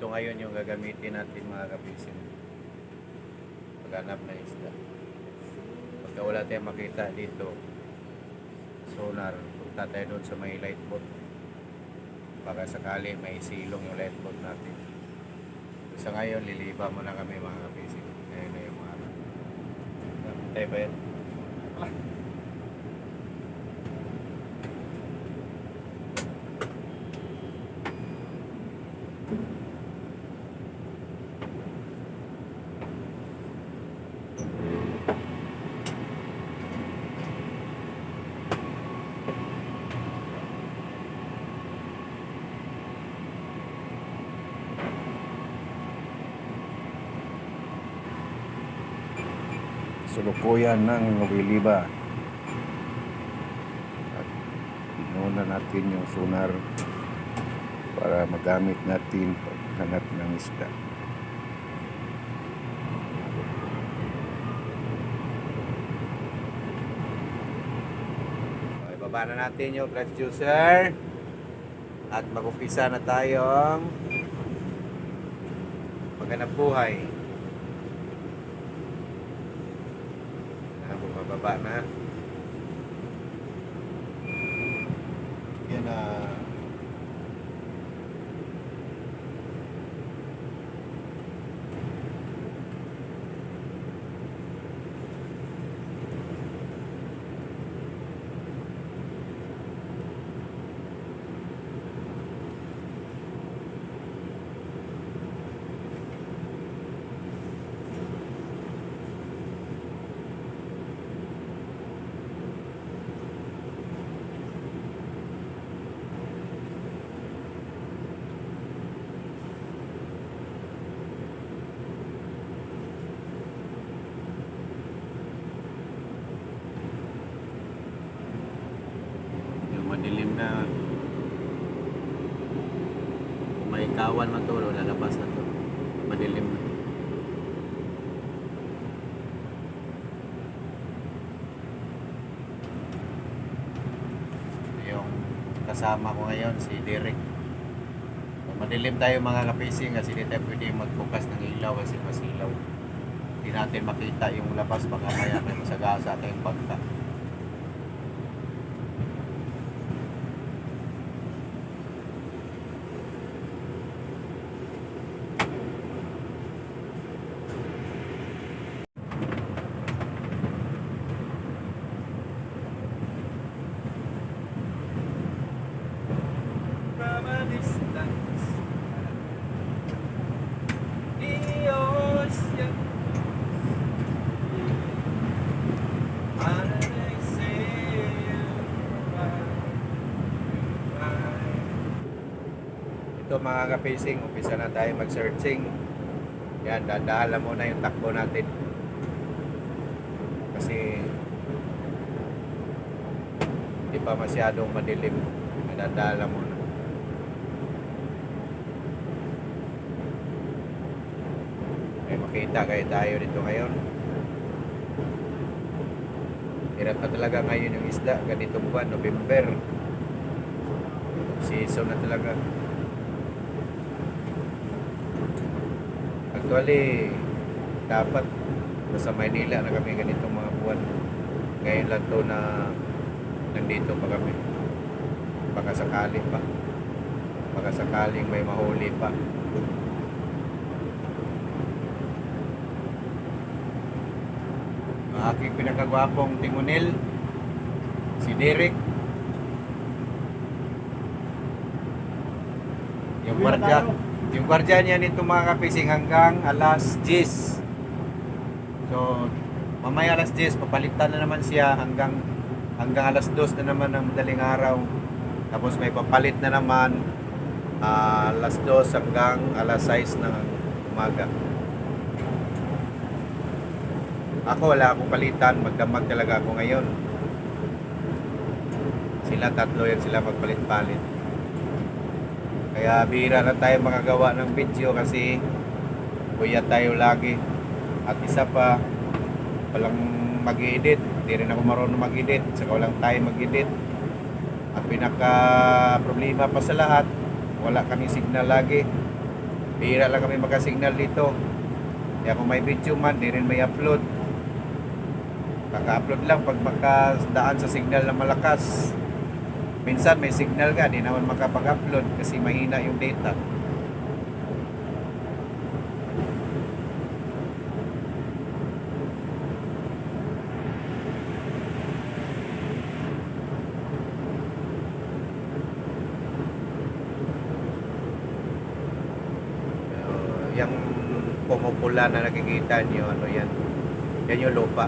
Ito ngayon yung gagamitin natin mga kapisin. Paghanap ng isda. Pagka wala tayong makita dito, sonar, punta tayo doon sa may light boat. Baka sakali may silong yung light boat natin. Sa ngayon, liliba mo na kami mga kapisin. Ngayon na yung mga Tayo ba yan? Sulukuyan ng Wiliba. At inuna natin yung sonar para magamit natin paghanap ng isda. Okay, baba na natin yung transducer. At mag-umpisa na tayong maghanap buhay. Na, bumababa na. Yan kawan man to, lalabas na to. Madilim na. Yung kasama ko ngayon, si Derek. Kung madilim tayo mga kapising kasi hindi tayo pwede magbukas ng ilaw kasi masilaw. Hindi natin makita yung labas baka maya may masagasa tayong pagka. Mga kapising, umpisa na tayo mag-searching. Yan, dadahala muna yung takbo natin. Kasi hindi pa masyadong madilim. Dadahala muna. May makita kayo tayo dito ngayon. Hirap na talaga ngayon yung isda. Ganitong buwan, November. Season na talaga. Actually, dapat sa Maynila na kami ganitong mga buwan. Ngayon lang to na nandito pa kami. Baka sakali pa. Baka sakaling may mahuli pa. Ang aking pinakagwapong tingunil, si Derek. Yung gwardya, yung gwardya niya nito mga kapising hanggang alas 10. So, mamaya alas 10, papalitan na naman siya hanggang hanggang alas 2 na naman ng madaling araw. Tapos may papalit na naman ah, alas 2 hanggang alas 6 ng umaga. Ako wala akong palitan, magdamag talaga ako ngayon. Sila tatlo yan sila magpalit-palit. Kaya bihira na tayo makagawa ng video kasi kuya tayo lagi. At isa pa, walang mag-edit. Hindi rin ako marunong mag-edit. Saka walang tayo mag-edit. At pinaka problema pa sa lahat, wala kami signal lagi. Bihira lang kami makasignal dito. Kaya kung may video man, di rin may upload. Kaka-upload lang pag makadaan sa signal na malakas. Minsan may signal ka, di naman makapag-upload kasi mahina yung data. Yung pumupula na nakikita niyo, ano yan? Yan yung lupa.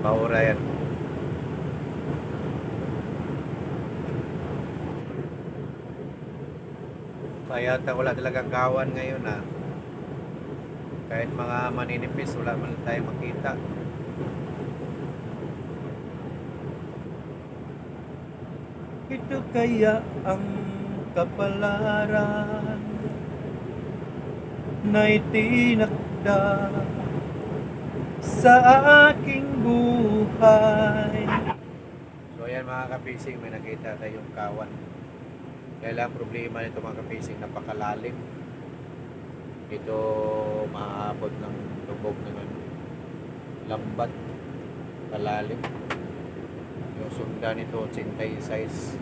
Paura yan. Kaya wala talagang kawan ngayon ha. Kahit mga maninipis, wala man tayong makita. Ito kaya ang kapalaran na itinakda sa aking buhay. So ayan mga kapising, may nakita tayong kawan. Kaya lang problema nito mga kapising, napakalalim. Ito maaabot ng lubog ano, lambat, kalalim. Yung sunda nito, 86.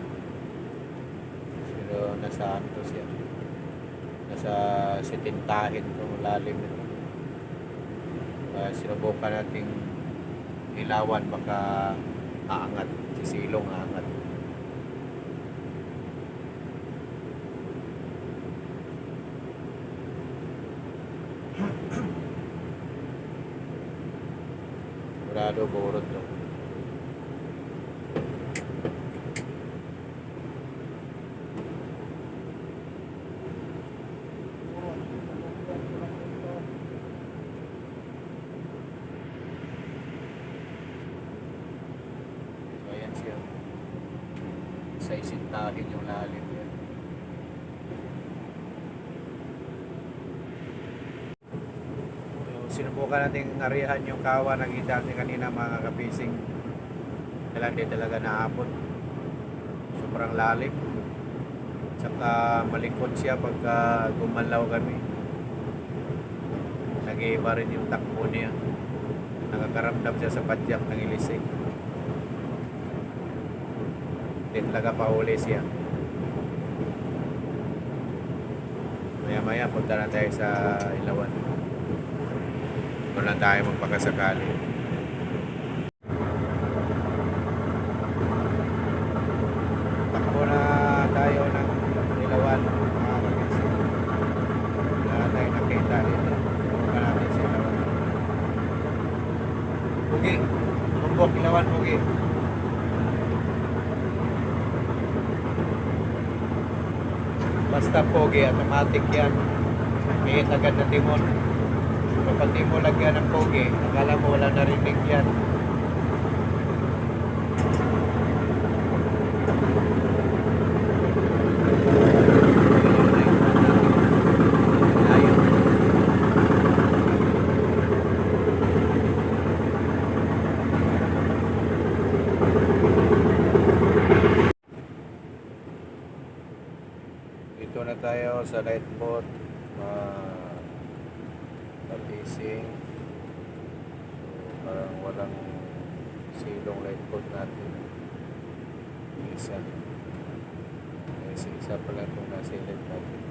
Pero nasa ano to siya? Nasa sitintahin itong lalim nito. Kaya sinubukan nating ilawan baka aangat, sisilong aangat. over sinubukan nating arihan yung kawa nakita natin kanina mga kapising. Kailan di talaga naabot. Sobrang lalim. Tsaka malikot siya pagka gumalaw kami. Nag-iiba rin yung takbo niya. Nakakaramdam siya sa padyak ng ilisig. Hindi talaga pauli siya. Maya maya punta na tayo sa Ilawan. Doon lang tayo magpakasakali. Takbo na tayo ng Ilawan. Tayong nakita dito. Pumunta natin sa Ilawan. Pugi. Basta pogi, automatic yan. Hihit agad na timon. Kapag di mo lagyan ng pogi, akala mo wala narinig yan. Dito na tayo sa light boat. Uh, patising. So, parang walang silong light boat natin. Isa. Isa, isa pala itong nasilip natin. So,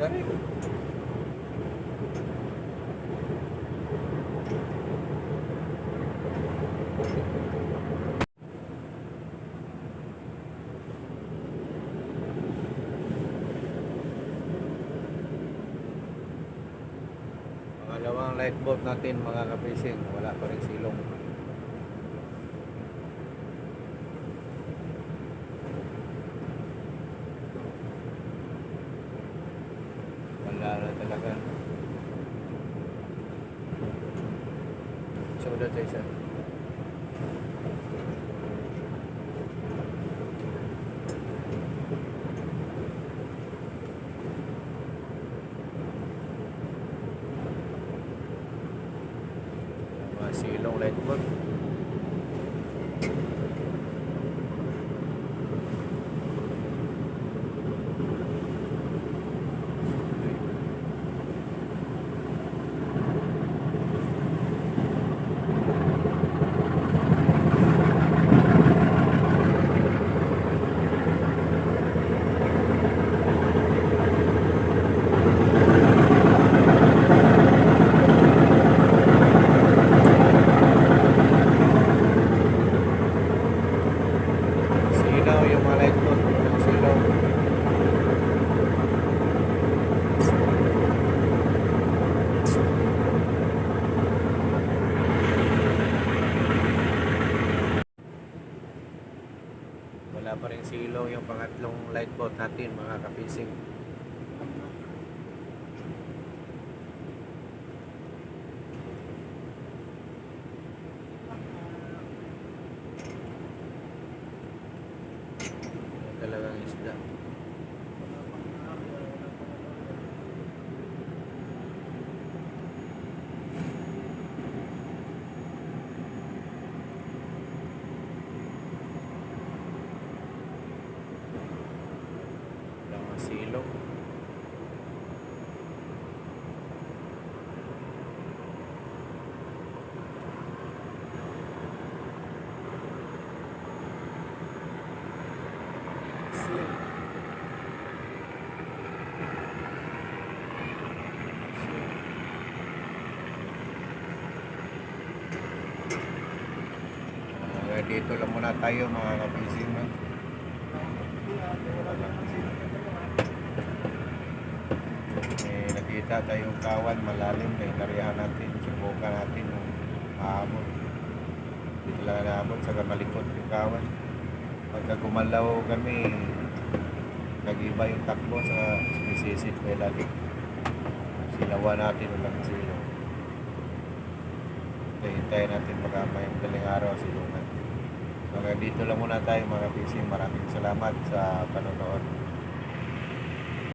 maganda. Pangalawang light bulb natin mga kapising, wala pa rin silong. So, that's it, sir. Mga silong light bulb. Silaw yung mga light bulb. Yung silaw. Wala pa rin silaw yung pangatlong light bulb natin mga kapising. Talagang isda. Wala silong. Ah, dito lang muna tayo mga kapising. No? Eh, nakita tayong kawan malalim na inarihan natin. Subukan natin yung mahamon. Dito lang nahamon, saka malikot yung kawan. Pagka kumalaw kami, nag-iba yung takbo sa sumisisit may lagi. Silawan natin ulang silo. Hintayin natin magama yung galing araw silungan. So, dito lang muna tayo mga busy. Maraming salamat sa panonood.